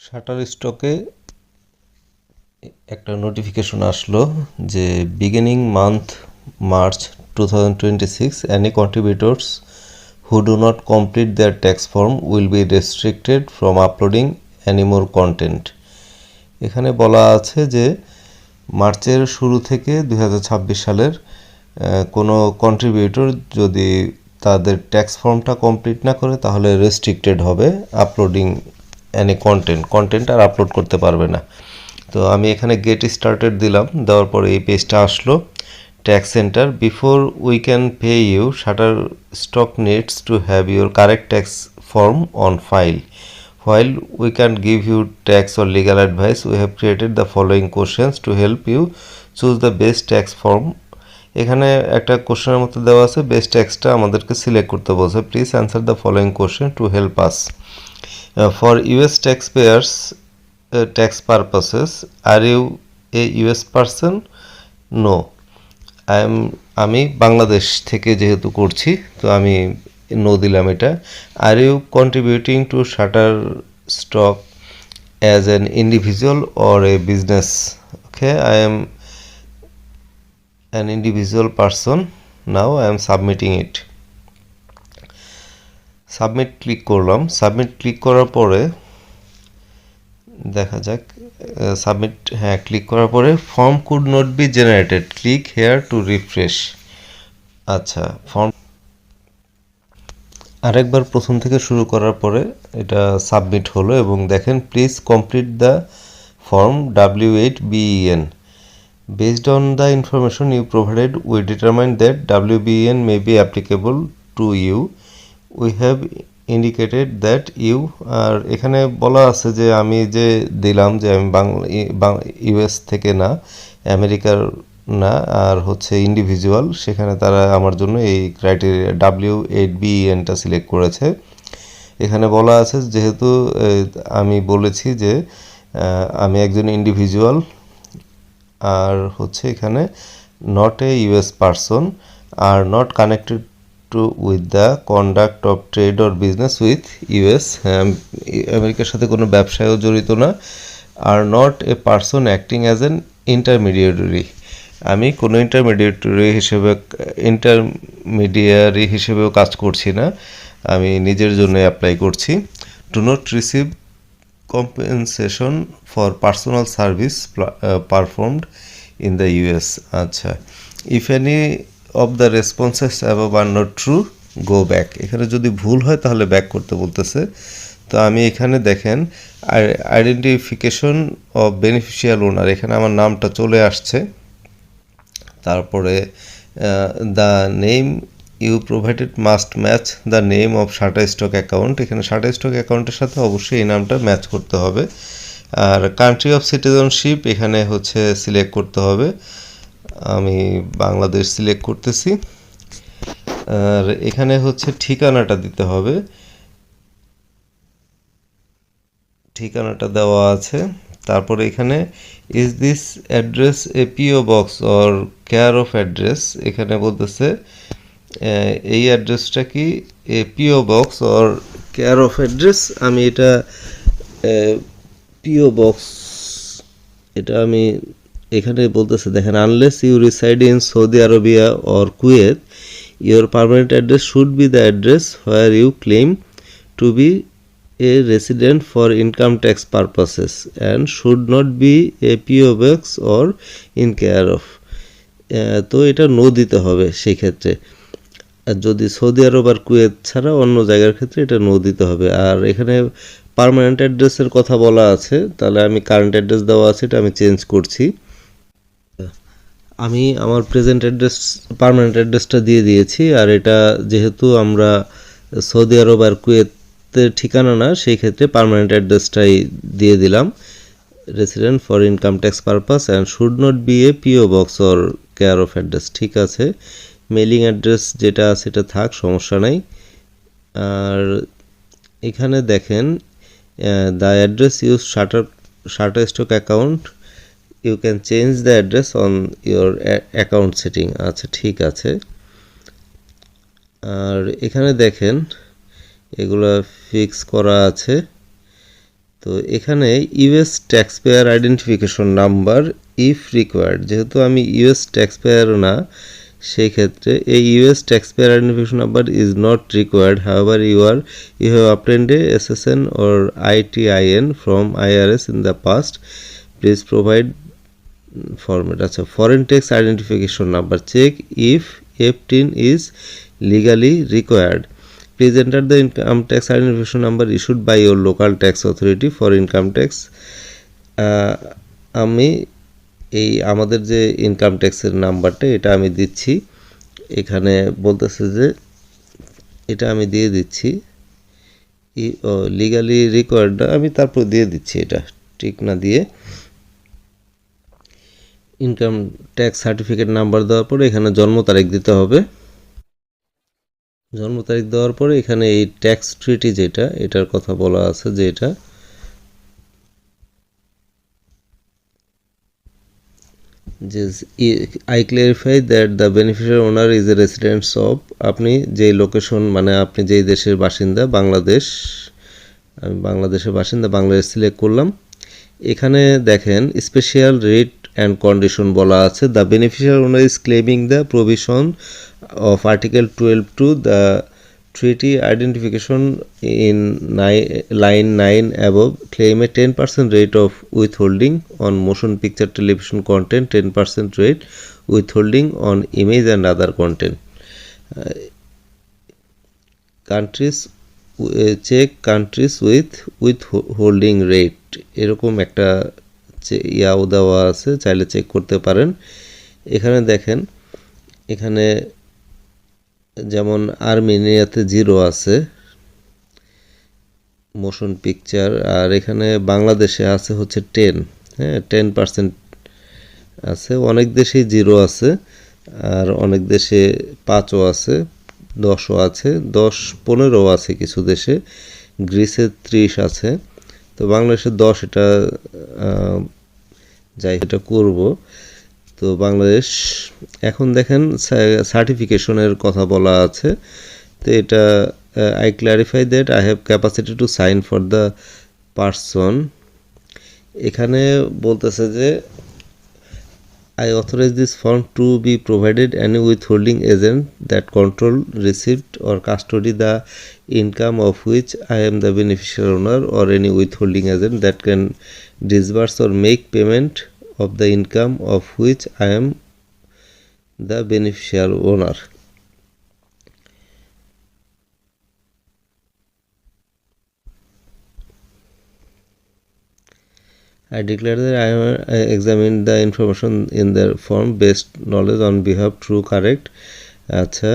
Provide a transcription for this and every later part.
Shutter স্টকে একটা notification আসলো যে beginning month March two thousand twenty six any contributors who do not complete their tax form will be restricted from uploading anymore content এখানে বলা আছে যে মার্চের শুরু থেকে দু হাজার ছাব্বিশ সালের কোনো কন্ট্রিবিউটর যদি তাদের ট্যাক্স ফর্মটা কমপ্লিট না করে তাহলে রেস্ট্রিক্টেড হবে আপলোডিং অ্যানি কন্টেন্ট কন্টেন্ট আর আপলোড করতে পারবে না। তো আমি এখানে গেট স্টার্টেড দিলাম, দেওয়ার পরে এই পেজটা আসলো tax centre before we can pay you Shutterstock needs to have your correct tax form on file While we can't give you tax or legal advice we have created the following questions to help you choose the best tax form. এখানে একটা কোশ্চেনের মতো দেওয়া আছে best ট্যাক্সটা আমাদেরকে select করতে বলছে। Please answer the following question to help us for US tax payers tax purposes are you a US person no I am আমি বাংলাদেশ থেকে যেহেতু করছি, তো আমি নো দিলাম এটা। Are you contributing to Shutterstock as an individual or a business okay I am an individual person now I am submitting it submit click করলাম। Submit click করার পরে দেখা যাক সাবমিট হ্যাঁ ক্লিক করার পরে form could not be generated click here to refresh আচ্ছা form আরেকবার প্রথম থেকে শুরু করার পরে এটা সাবমিট হলো এবং দেখেন please complete the form W eight BEN Based on the information you provided, we determined that WBN may be applicable to you. We have indicated that you are এখানে বলা আছে যে আমি যে দিলাম যে আমি বাংলা ইউএস থেকে না, আমেরিকার না, আর হচ্ছে ইন্ডিভিজুয়াল সেখানে তারা আমার জন্য এই ক্রাইটেরিয়া ডাব্লিউ এইট বি এনটা সিলেক্ট করেছে। এখানে বলা আছে যেহেতু আমি বলেছি যে আমি একজন ইন্ডিভিজুয়াল আর হচ্ছে এখানে not a US person R not connected to with the conduct of trade or business with US আমেরিকার সাথে কোনো ব্যবসায়ও জড়িত না আর not a person acting as an intermediary আমি কোনো ইন্টারমিডিয়েটরি হিসেবে ইন্টারমিডিয়ারি হিসেবেও কাজ করছি না, আমি নিজের জন্য অ্যাপ্লাই করছি। To not receive compensation for personal service performed in the US আচ্ছা if any of the responses above are not true go back এখানে যদি ভুল হয় তাহলে ব্যাক করতে বলতেছে। তো আমি এখানে দেখেন আইডেন্টিফিকেশন অফ বেনিফিশিয়াল ওনার এখানে আমার নামটা চলে আসছে। তারপরে the name you provided must match the name of Shutterstock account এখানে শাটা স্টক অ্যাকাউন্টের সাথে অবশ্যই এই নামটা ম্যাচ করতে হবে। আর কান্ট্রি অফ সিটিজেনশিপ এখানে হচ্ছে সিলেক্ট করতে হবে। আমি বাংলাদেশ সিলেক্ট করতেছি। আর এখানে হচ্ছে ঠিকানাটা দিতে হবে। ঠিকানাটা দেওয়া আছে। তারপরে এখানে is this address a PO box or care of address এখানে বলতেছে এই অ্যাড্রেসটা কি a PO box or care of address আমি এটা পিও বক্স এটা আমি এখানে বলতেছে দেখেন unless you reside in Saudi Arabia or Kuwait your permanent address should be the address where you claim to be a resident for income tax purposes and should not be a box or in care of. Ah, তো এটা no দিতে হবে সেই ক্ষেত্রে আর যদি সৌদি আরব আর কুয়েত ছাড়া অন্য জায়গার ক্ষেত্রে এটা নো দিতে হবে। আর এখানে পারমানেন্ট অ্যাড্রেসের কথা বলা আছে তাহলে আমি কারেন্ট অ্যাড্রেস দেওয়া আছে এটা আমি চেঞ্জ করছি। আমি আমার প্রেজেন্ট অ্যাড্রেস পার্মানেন্ট অ্যাড্রেসটা দিয়ে দিয়েছি, আর এটা যেহেতু আমরা সৌদি আরব আর কুয়েতের ঠিকানা না, সেই ক্ষেত্রে পারমানেন্ট অ্যাড্রেসটাই দিয়ে দিলাম। Resident for income tax purpose and should not be a PO box or care of address ঠিক আছে? মেলিং অ্যাড্রেস যেটা আছে এটা থাক, সমস্যা নাই। আর এখানে দেখেন the address use shutter Shutterstock account you can change the address on your account setting আচ্ছা ঠিক আছে। আর এখানে দেখেন, এগুলো ফিক্স করা আছে। তো এখানে US tax payer identification number if required যেহেতু আমি ইউএস ট্যাক্স পেয়ার না সেই ক্ষেত্রে এই US tax payer identification number is not required however you are you have obtained a SSN or ITIN from IRS in the past please provide format আচ্ছা foreign tax identification number check if FTIN is legally required please enter the income tax identification number issued by your local tax authority for income tax আমি এই আমাদের যে income ট্যাক্সের নাম্বারটা, এটা আমি দিচ্ছি। এখানে বলতেছে যে, এটা আমি দিয়ে দিচ্ছি। ও লিগালি রিকোয়ার্ড আমি তারপর দিয়ে দিচ্ছি এটা, ঠিক না দিয়ে। ইনকাম ট্যাক্স সার্টিফিকেট নাম্বার দেওয়ার পরে এখানে জন্ম তারিখ দিতে হবে। জন্ম তারিখ দেওয়ার পরে এখানে এই ট্যাক্স ট্রিটি যেটা, এটার কথা বলা আছে যে এটা যে I clarify that the beneficiary owner is a residents of আপনি যেই লোকেশন মানে আপনি যেই দেশের বাসিন্দা, বাংলাদেশ, আমি বাংলাদেশের বাসিন্দা, বাংলাদেশ সিলেক্ট করলাম। এখানে দেখেন স্পেশাল রেট অ্যান্ড কন্ডিশন বলা আছে। The beneficiary owner is claiming the provision of article twelve to the treaty identification in line nine above ক্লেইমে ten percent rate of withholding on motion picture television content ten percent rate withholding on image and other content countries check countries with withholding rate এরকম একটা ইয়াও দেওয়া আছে, চাইলে check করতে পারেন। এখানে দেখেন, এখানে যেমন আর্মেনিয়াতে জিরো আছে মোশন পিকচার আর এখানে বাংলাদেশে আছে হচ্ছে টেন হ্যাঁ টেন পার্সেন্ট আছে। অনেক দেশেই জিরো আছে, আর অনেক দেশে পাঁচও আছে, দশও আছে, দশ পনেরো আছে কিছু দেশে। গ্রিসে ত্রিশ আছে। তো বাংলাদেশে দশ, এটা যাই এটা করব। তো বাংলাদেশ, এখন দেখেন সার্টিফিকেশনের কথা বলা আছে। তো এটা I clarify that I have capacity to sign for the person এখানে বলতেছে যে I authorize this form to be provided any withholding agent that control received or custody the income of which I am the beneficial owner or any withholding agent that can disburse or make payment of the income of which I am the beneficial owner. I declare that I have examined the information in the form based knowledge on behalf, true, correct. আচ্ছা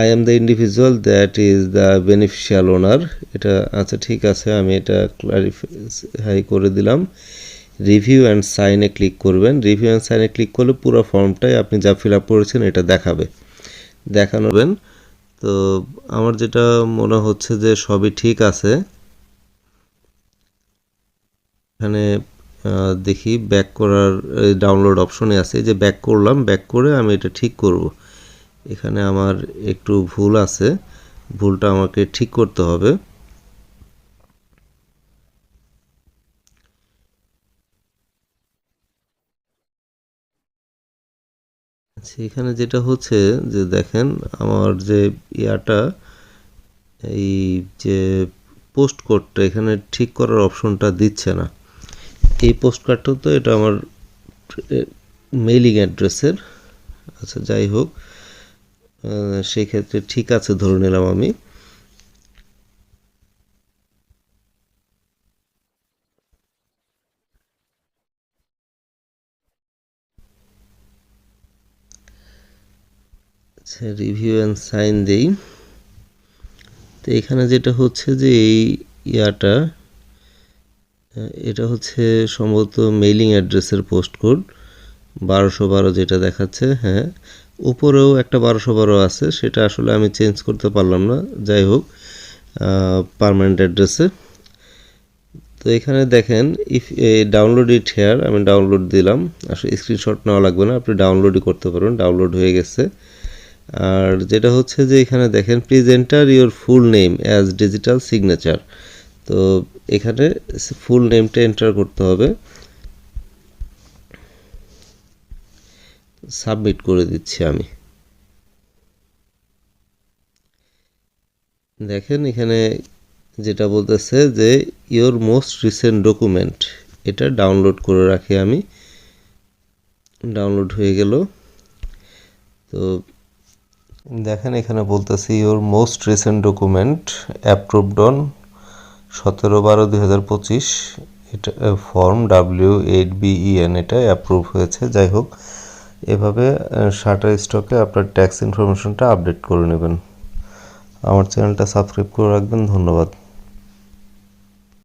I am the individual that is the beneficial owner এটা আচ্ছা ঠিক আছে, আমি এটা clarify করে দিলাম। Review and সাইনে ক্লিক করবেন। রিভিউ অ্যান্ড সাইনে ক্লিক করলে পুরো ফর্মটাই আপনি যা ফিল আপ করেছেন এটা দেখাবে। দেখানোবেন তো, আমার যেটা মনে হচ্ছে যে সবই ঠিক আছে। এখানে দেখি ব্যাক করার ডাউনলোড অপশনে আছে যে ব্যাক করলাম ব্যাক করে আমি এটা ঠিক করব। এখানে আমার একটু ভুল আছে, ভুলটা আমাকে ঠিক করতে হবে। আচ্ছা এখানে যেটা হচ্ছে যে দেখেন, আমার যে ইয়াটা, এই যে পোস্ট কোডটা এখানে ঠিক করার অপশনটা দিচ্ছে না। এই পোস্ট কার্ডটা তো এটা আমার মেইলিং অ্যাড্রেসের আচ্ছা যাই হোক সেই ক্ষেত্রে ঠিক আছে ধরে নিলাম আমি। রিভিউ অ্যান্ড সাইন দেই। তো এখানে যেটা হচ্ছে যে এই ইয়াটা এটা হচ্ছে সম্ভবত মেইলিং অ্যাড্রেসের পোস্ট কোড বারোশো বারো যেটা দেখাচ্ছে হ্যাঁ। উপরেও একটা বারোশো বারো আছে, সেটা আসলে আমি চেঞ্জ করতে পারলাম না, যাই হোক পারমানেন্ট অ্যাড্রেসে তো এখানে দেখেন ইফ ডাউনলোড ইট হেয়ার আমি ডাউনলোড দিলাম। আসলে স্ক্রিনশট নেওয়া লাগবে না, আপনি ডাউনলোডই করতে পারবেন ডাউনলোড হয়ে গেছে। আর যেটা হচ্ছে যে এখানে দেখেন please enter your full name as digital signature তো এখানে ফুল নেমটা এন্টার করতে হবে। সাবমিট করে দিচ্ছি আমি। দেখেন এখানে যেটা বলতেছে যে ইওর মোস্ট রিসেন্ট ডকুমেন্ট এটা ডাউনলোড করে রাখি আমি। ডাউনলোড হয়ে গেল। তো দেখেন এখানে বলতেছি your most recent document approved on সতেরো বারো দুই হাজার পঁচিশ, এটা ফর্ম ডাব্লিউ এইট বিইএন এটা অ্যাপ্রুভ হয়েছে। যাই হোক, এভাবে শাটার স্টকে আপনার ট্যাক্স ইনফরমেশনটা আপডেট করে নেবেন। আমার চ্যানেলটা সাবস্ক্রাইব করে রাখবেন। ধন্যবাদ।